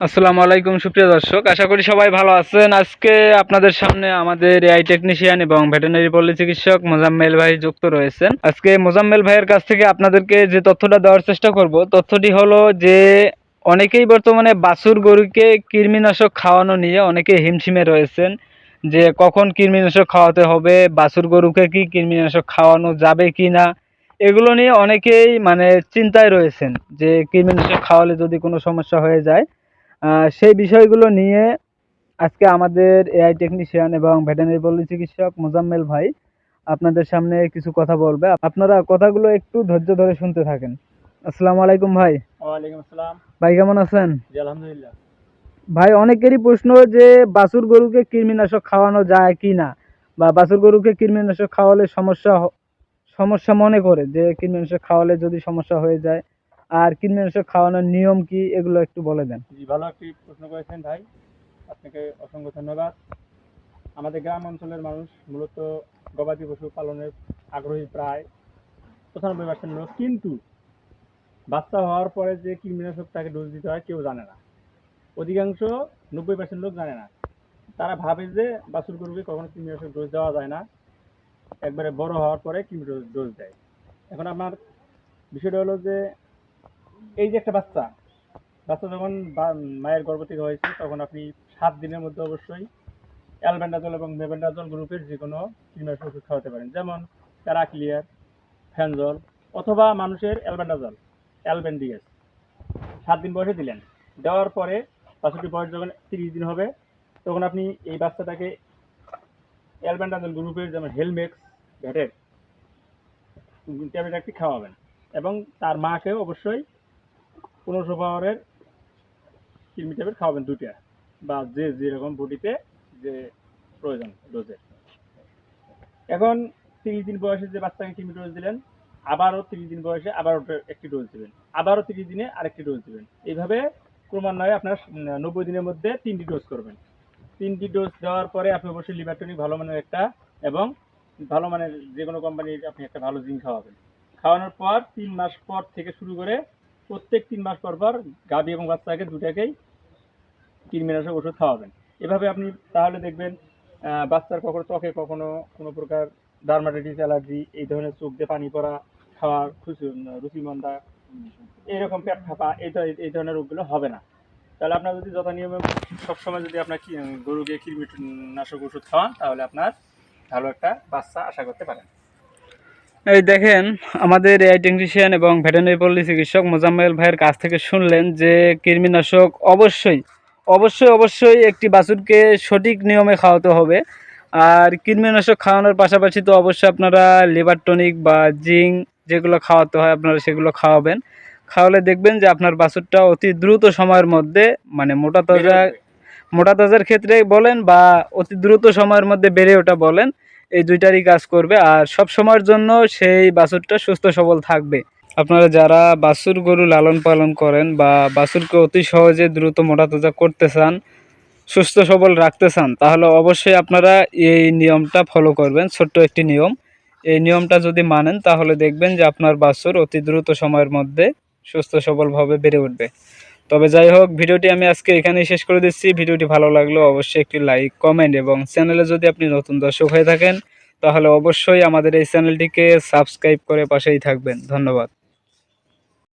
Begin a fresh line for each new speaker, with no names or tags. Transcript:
আসসালামু আলাইকুম, সুপ্রিয় দর্শক। আশা করি সবাই ভালো আছেন। আজকে আপনাদের সামনে আমাদের এআই টেকনিশিয়ান এবং ভেটেনারি পল্লী চিকিৎসক মোজাম্মেল ভাই যুক্ত রয়েছেন। আজকে মোজাম্মেল ভাইয়ের কাছ থেকে আপনাদেরকে যে তথ্যটা দেওয়ার চেষ্টা করব, তথ্যটি হলো যে অনেকেই বর্তমানে বাছুর গরুকে কৃমিনাশক খাওয়ানো নিয়ে অনেকে হিমশিমে রয়েছেন যে কখন কৃমিনাশক খাওয়াতে হবে, বাছুর গরুকে কি কৃমিনাশক খাওয়ানো যাবে কি না এগুলো নিয়ে অনেকেই মানে চিন্তায় রয়েছেন যে কৃমিনাশক খাওয়ালে যদি কোনো সমস্যা হয়ে যায় সেই বিষয়গুলো নিয়ে আজকে আমাদের এআই টেকনিশিয়ান এবং ভেটেনারি পল্লী চিকিৎসক মোজাম্মেল ভাই আপনাদের সামনে কিছু কথা বলবে। আপনারা কথাগুলো একটু ধৈর্য ধরে শুনতে থাকেন। আসসালামু আলাইকুম ভাই।
ওয়ালাইকুম আসসালাম।
ভাই কেমন আছেন?
জি আলহামদুলিল্লাহ।
ভাই অনেকেরই প্রশ্ন যে বাছুর গরুকে কৃমিনাশক খাওয়ানো যায় কি না? বা বাছুর গরুকে কৃমিনাশক খাওয়ালে সমস্যা সমস্যা মনে করে যে কৃমিনাশক খাওয়ালে যদি সমস্যা হয়ে যায় আর কৃমিনাশক খাওয়ানোর নিয়ম কি, এগুলো একটু বলে দেন।
জি, ভালো একটি প্রশ্ন করেছেন ভাই। আপনাকে অসংখ্য ধন্যবাদ। আমাদের গ্রাম অঞ্চলের মানুষ মূলত গবাদি পশু পালনের আগ্রহী প্রায় পঁচানব্বই পার্সেন্ট লোক কিন্তু বাচ্চা হওয়ার পরে যে কীটনাশক তাকে ডোজ দিতে হয়, কেউ জানে না। অধিকাংশ নব্বই পার্সেন্ট লোক জানে না। তারা ভাবে যে বাছুর গরুকে কখনো কীটনাশক ডোজ দেওয়া যায় না। একবারে বড় হওয়ার পরে কীটনাশক ডোজ দেয়। এখন আমার বিষয়টা হলো যে এই যে একটা বাচ্চা বাচ্চা যখন মায়ের গর্ভ থেকে হয়েছে, তখন আপনি সাত দিনের মধ্যে অবশ্যই অ্যালবেন্ডাজল এবং মেবেন্ডাজল গ্রুপের যে কোনো কীটনাশক ওষুধ খাওয়াতে পারেন। যেমন প্যারাক্লিয়ার, ফ্যানজল অথবা মানুষের অ্যালবেন্ডাজল অ্যালবেন্ডিএস সাত দিন বয়সে দিলেন। দেওয়ার পরে বাচ্চাটির বয়স যখন তিরিশ দিন হবে, তখন আপনি এই বাচ্চাটাকে অ্যালবেন্ডাজল গ্রুপের যেমন হেলমেক্স ভ্যাটের ট্যাবলেট একটি খাওয়াবেন এবং তার মাকেও অবশ্যই পনেরোশো পাওয়ারের কিডনি ট্যাবলেট খাওয়াবেন দুইটা, বা যে যেরকম বডিতে যে প্রয়োজন ডোজের এখন তিরিশ দিন বয়সে যে বাচ্চাকে কিডনি ডোজ দিলেন, আবারও তিরিশ দিন বয়সে আবার একটি ডোজ দিবেন। আবারও তিরিশ দিনে আরেকটি ডোজ দিবেন। এইভাবে ক্রমান্বয়ে আপনার নব্বই দিনের মধ্যে তিনটি ডোজ করবেন। তিনটি ডোজ দেওয়ার পরে আপনি অবশ্যই লিভারটনিক ভালো মানের একটা এবং ভালো মানের যে কোনো কোম্পানির আপনি একটা ভালো জিনিস খাওয়াবেন। খাওয়ানোর পর তিন মাস পর থেকে শুরু করে প্রত্যেক তিন মাস পর পর গাভী এবং বাচ্চাকে দুটাকেই কৃমিনাশক ওষুধ খাওয়াবেন। এভাবে আপনি তাহলে দেখবেন বাচ্চার কখনো ত্বকে কখনো কোনো প্রকার ডার্মাটাইটিস, অ্যালার্জি, এই ধরনের চোখ দিয়ে পানি পড়া, খাওয়ার খুশি রুচিমন্দা, এরকম পেট ফাঁপা, এই এই ধরনের রোগগুলো হবে না। তাহলে আপনার যদি যথা নিয়মে সবসময় যদি আপনার গরুকে কৃমিনাশক ওষুধ খাওয়ান, তাহলে আপনার ভালো একটা বাচ্চা আশা করতে পারেন।
এই দেখেন আমাদের এআই টেকনিশিয়ান এবং ভেটেনারি পল্লী চিকিৎসক মোজাম্মেল ভাইয়ের কাছ থেকে শুনলেন যে কৃমিনাশক অবশ্যই অবশ্যই অবশ্যই একটি বাছুরকে সঠিক নিয়মে খাওয়াতে হবে। আর কৃমিনাশক খাওয়ানোর পাশাপাশি তো অবশ্যই আপনারা লিভার টনিক বা জিঙ্ক যেগুলো খাওয়াতে হয় আপনারা সেগুলো খাওয়াবেন। খাওয়ালে দেখবেন যে আপনার বাছুরটা অতি দ্রুত সময়ের মধ্যে মানে মোটা তাজা মোটা তাজার ক্ষেত্রে বলেন বা অতি দ্রুত সময়ের মধ্যে বেড়ে ওঠা বলেন এই দুইটারই কাজ করবে আর সব সময়ের জন্য সেই বাছুরটা সুস্থ সবল থাকবে। আপনারা যারা বাছুর গরু লালন পালন করেন বা বাছুরকে অতি সহজে দ্রুত মোটা তাজা করতে চান, সুস্থ সবল রাখতে চান, তাহলে অবশ্যই আপনারা এই নিয়মটা ফলো করবেন, ছোট্ট একটি নিয়ম। এই নিয়মটা যদি মানেন, তাহলে দেখবেন যে আপনার বাছুর অতি দ্রুত সময়ের মধ্যে সুস্থ সবলভাবে বেড়ে উঠবে। তবে যাই হোক, ভিডিওটি আমি আজকে এখানেই শেষ করে দিচ্ছি। ভিডিওটি ভালো লাগল অবশ্যই একটি লাইক, কমেন্ট এবং চ্যানেলে যদি আপনি নতুন দর্শক হয়ে থাকেন, তাহলে অবশ্যই আমাদের এই চ্যানেলটিকে সাবস্ক্রাইব করে পাশেই থাকবেন। ধন্যবাদ।